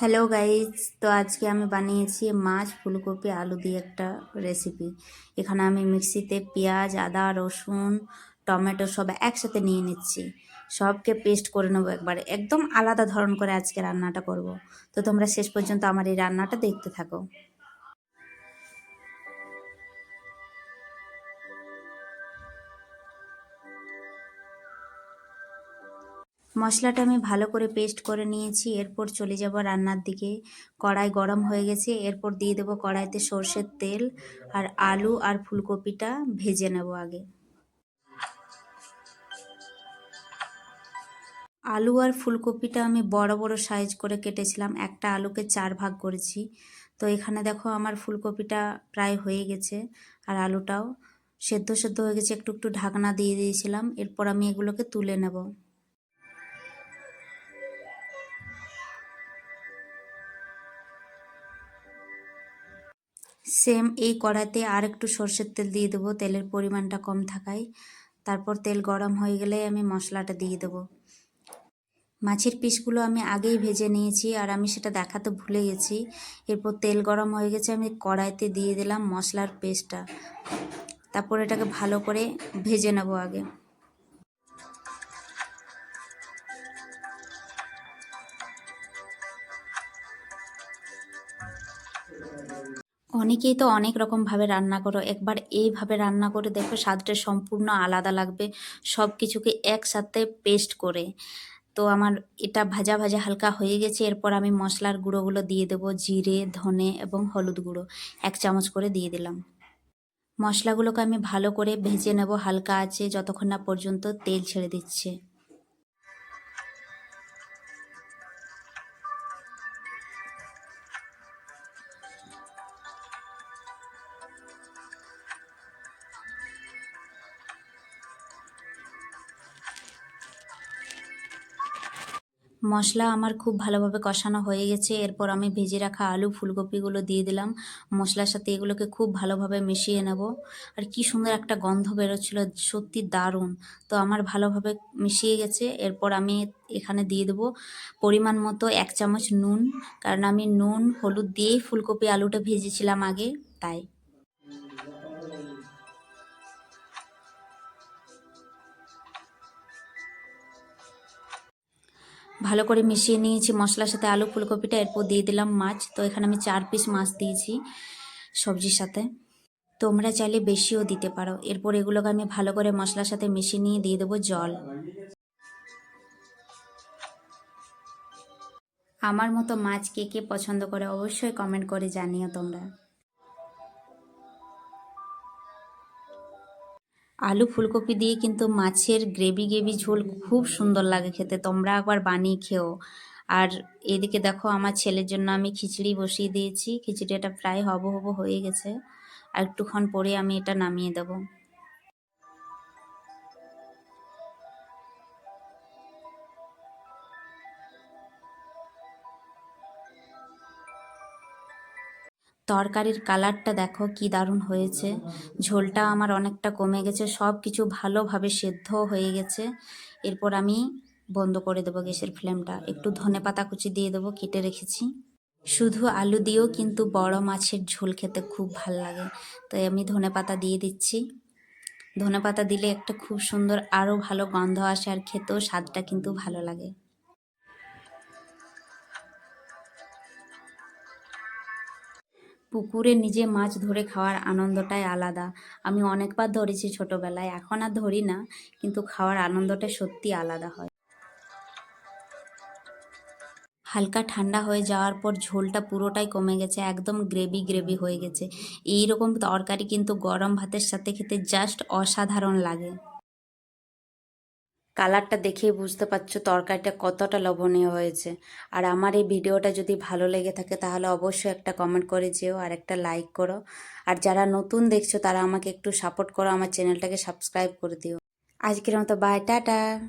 Hello guys তো আজকে আমি বানিয়েছি মাছ ফুলকপি আলু দিয়ে একটা রেসিপি এখানে আমি মিক্সিতে পেঁয়াজ, আদা, রসুন, টমেটো সব একসাথে নিয়ে নিচ্ছি। সবকে পেস্ট করে নেব একবারে। একদম আলাদা ধরন করে আজকে রান্নাটা করব। তো তোমরা শেষ পর্যন্ত আমার এই রান্নাটা দেখতে থাকো। মশলাটা আমি ভালো করে পেস্ট করে নিয়েছি, এরপর চলে যাব রান্নার দিকে। কড়াই গরম হয়ে গেছে, এরপর দিয়ে দেবো কড়াইতে সর্ষের তেল আর আলু আর ফুলকপিটা ভেজে নেব আগে। আলু আর ফুলকপিটা আমি বড় বড় সাইজ করে কেটেছিলাম, একটা আলুকে চার ভাগ করেছি। তো এখানে দেখো আমার ফুলকপিটা প্রায় হয়ে গেছে আর আলুটাও সেদ্ধ সেদ্ধ হয়ে গেছে, একটু একটু ঢাকনা দিয়ে দিয়েছিলাম, এরপর আমি এগুলোকে তুলে নেব। সেম এই কড়াইতে আর একটু সর্ষের তেল দিয়ে দেবো। তেলের পরিমাণটা কম থাকায়। তারপর তেল গরম হয়ে গেলে আমি মশলাটা দিয়ে দেবো। মাছের পিসগুলো আমি আগেই ভেজে নিয়েছি আর আমি সেটা দেখাতে ভুলে গেছি। এরপর তেল গরম হয়ে গেছে, আমি কড়াইতে দিয়ে দিলাম মশলার পেস্টটা। তারপর এটাকে ভালো করে ভেজে নেব আগে। অনেকেই তো অনেক রকমভাবে রান্না করো। একবার এইভাবে রান্না করে দেখো স্বাদটা সম্পূর্ণ আলাদা লাগবে। সব কিছুকে একসাথে পেস্ট করে। তো আমার এটা ভাজা ভাজা হালকা হয়ে গেছে। এরপর আমি মশলার গুঁড়োগুলো দিয়ে দেবো। জিরে, ধনে এবং হলুদ গুঁড়ো এক চামচ করে দিয়ে দিলাম। মশলাগুলোকে আমি ভালো করে ভেজে নেব। হালকা আছে, যতক্ষণ না পর্যন্ত তেল ছেড়ে দিচ্ছে। মশলা আমার খুব ভালোভাবে কষানো হয়ে গেছে। এরপর আমি ভেজে রাখা আলু ফুলকপিগুলো দিয়ে দিলাম। মশলার সাথে এগুলোকে খুব ভালোভাবে মিশিয়ে নেব। আর কি সুন্দর একটা গন্ধ বেরোচ্ছিলো, সত্যি দারুণ। তো আমার ভালোভাবে মিশিয়ে গেছে। এরপর আমি এখানে দিয়ে দেবো পরিমাণ মতো এক চামচ নুন। কারণ আমি নুন, হলুদ দিয়েই ফুলকপি, আলুটা ভেজেছিলাম আগে, তাই। ভালো করে মিশিয়ে নিয়েছি মশলার সাথে আলু ফুলকপিটা, এরপর দিয়ে দিলাম মাছ। তো এখানে আমি চার পিস মাছ দিয়েছি সবজির সাথে। তোমরা চাইলে বেশিও দিতে পারো। এরপর এগুলোকে আমি ভালো করে মশলার সাথে মিশিয়ে নিয়ে দিয়ে দেবো জল। আমার মতো মাছ কে কে পছন্দ করে অবশ্যই কমেন্ট করে জানিও তোমরা। আলু ফুলকপি দিয়ে কিন্তু মাছের গ্রেভি গ্রেভি ঝোল খুব সুন্দর লাগে খেতে। তোমরা একবার বানিয়ে খেও। আর এদিকে দেখো, আমার ছেলের জন্য আমি খিচড়ি বসিয়ে দিয়েছি। খিচুড়িটা প্রায় হব হব হয়ে গেছে। আর একটুক্ষণ পরে আমি এটা নামিয়ে দেবো। তরকারির কালারটা দেখো কি দারুণ হয়েছে। ঝোলটা আমার অনেকটা কমে গেছে সব কিছু ভালোভাবে সেদ্ধ হয়ে গেছে। এরপর আমি বন্ধ করে দেবো গ্যাসের ফ্লেমটা। একটু ধনে পাতা কুচি দিয়ে দেবো, কেটে রেখেছি। শুধু আলু দিয়েও কিন্তু বড় মাছের ঝোল খেতে খুব ভালো লাগে। তাই আমি ধনে পাতা দিয়ে দিচ্ছি। ধনে পাতা দিলে একটা খুব সুন্দর আরও ভালো গন্ধ আসে আর খেতেও স্বাদটা কিন্তু ভালো লাগে। পুকুরে নিজে মাছ ধরে খাওয়ার আনন্দটাই আলাদা। আমি অনেকবার ধরেছি ছোটোবেলায়, এখন আর ধরি না, কিন্তু খাওয়ার আনন্দটা সত্যি আলাদা হয়। হালকা ঠান্ডা হয়ে যাওয়ার পর ঝোলটা পুরোটাই কমে গেছে, একদম গ্রেভি গ্রেভি হয়ে গেছে। এই রকম তরকারি কিন্তু গরম ভাতের সাথে খেতে জাস্ট অসাধারণ লাগে। কালারটা দেখেই বুঝতে পারছ তরকারিটা কতটা লবণীয় হয়েছে। আর আমার এই ভিডিওটা যদি ভালো লেগে থাকে তাহলে অবশ্যই একটা কমেন্ট করে যেও আর একটা লাইক করো। আর যারা নতুন দেখছ তারা আমাকে একটু সাপোর্ট করো, আমার চ্যানেলটাকে সাবস্ক্রাইব করে দিও। আজকের মতো বাই টাটা।